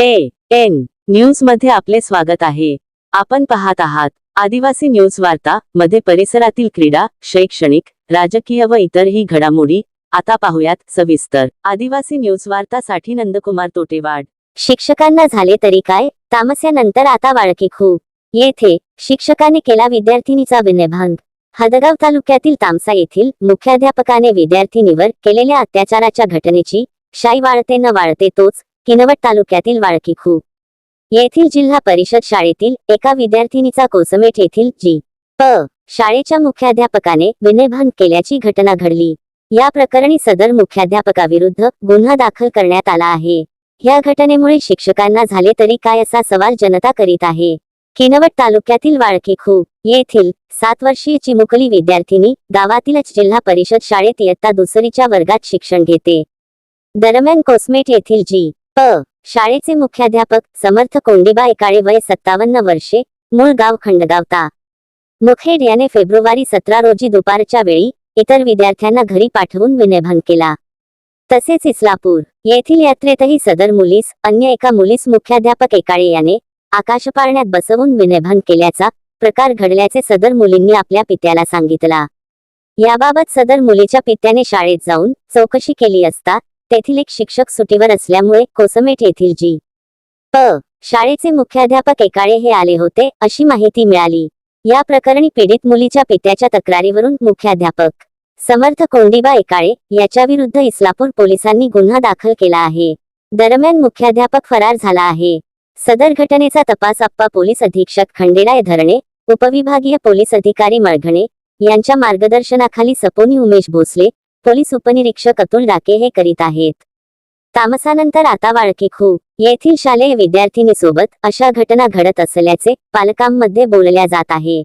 A N न्यूजमध्ये आपले स्वागत आहे. आपण पाहत आहात आदिवासी न्यूज वार्ता मध्ये परिसरातील क्रीडा शैक्षणिक राजकीय व इतरही घडामोडी. आता पाहूयात सविस्तर. आदिवासी न्यूज वार्तासाठी नंदकुमार तोटेवाड. शिक्षकांना झाले तरी काय? तामस्यानंतर आता वाळकी खू. येथे शिक्षकाने केला विद्यार्थिनीचा विनयभंग. हदगाव तालुक्यातील तामसा येथील मुख्याध्यापकाने विद्यार्थिनीवर केलेल्या अत्याचाराच्या घटनेची शाई वाळते न वाळते तोच किनवट तालुक्यातील वाळकी खू. येथील जिल्हा परिषद शाळेतील एका विद्यार्थिनीचा कोसमेट येथील जी. प. शाळेच्या मुख्याध्यापकाने विनयभंग केल्याची घटना घडली. या प्रकरणी सदर मुख्याध्यापकाविरुद्ध गुन्हा दाखल करण्यात आला आहे. या घटनेमुळे शिक्षकांना झाले तरी काय असा सवाल जनता करीत आहे. किनवट तालुक्यातील वाळकी खू येथील सात वर्षीय चिमुकली विद्यार्थिनी गावातीलच जिल्हा परिषद शाळेत इयत्ता दुसरीच्या वर्गात शिक्षण घेते. दरम्यान कोसमेट येथील जी. हो. शाळेचे मुख्याध्यापक समर्थ कोंडीबा एकाळे वय सत्तावन्न वर्षे मूळ गाव खंडगावता. मुखेड याने फेब्रुवारी सतरा रोजी दुपारच्या वेळी इतर विद्यार्थ्यांना घरी पाठवून विनयभंग केला. तसेच इस्लापूर येथील यात्रेतही सदर मुलीस अन्य एका मुलीस मुख्याध्यापक एकाळे याने आकाशपाळण्यात बसवून विनयभंग केल्याचा प्रकार घडल्याचे सदर मुलींनी आपल्या पित्याला सांगितला. याबाबत सदर मुलीच्या पित्याने शाळेत जाऊन चौकशी केली असता तेथील एक शिक्षक सुटीवर असल्यामुळे कोसमेट येथील जी. प. शाळेचे मुख्याध्यापक एकाळे हे आले होते अशी माहिती मिळाली. या प्रकरणी पीडित मुलीच्या पित्याच्या तक्रारीवरून मुख्याध्यापक समर्थ कोंडीबा एकाळे याच्याविरुद्ध इस्लापूर पोलिसांनी गुन्हा दाखल केला आहे. दरम्यान मुख्याध्यापक फरार झाला आहे. सदर घटनेचा तपास आप्पा पोलीस अधीक्षक खंडेराय धरणे उपविभागीय पोलीस अधिकारी मळघणे यांच्या मार्गदर्शनाखाली सपोनी उमेश भोसले पोलीस उपनिरीक्षक अतुल डाके हे करीत आहेत. तामसानंतर आता वाळकी खू येथील शालेय विद्यार्थिनीसोबत अशा घटना घडत असल्याचे पालकांमध्ये बोलल्या जात आहे.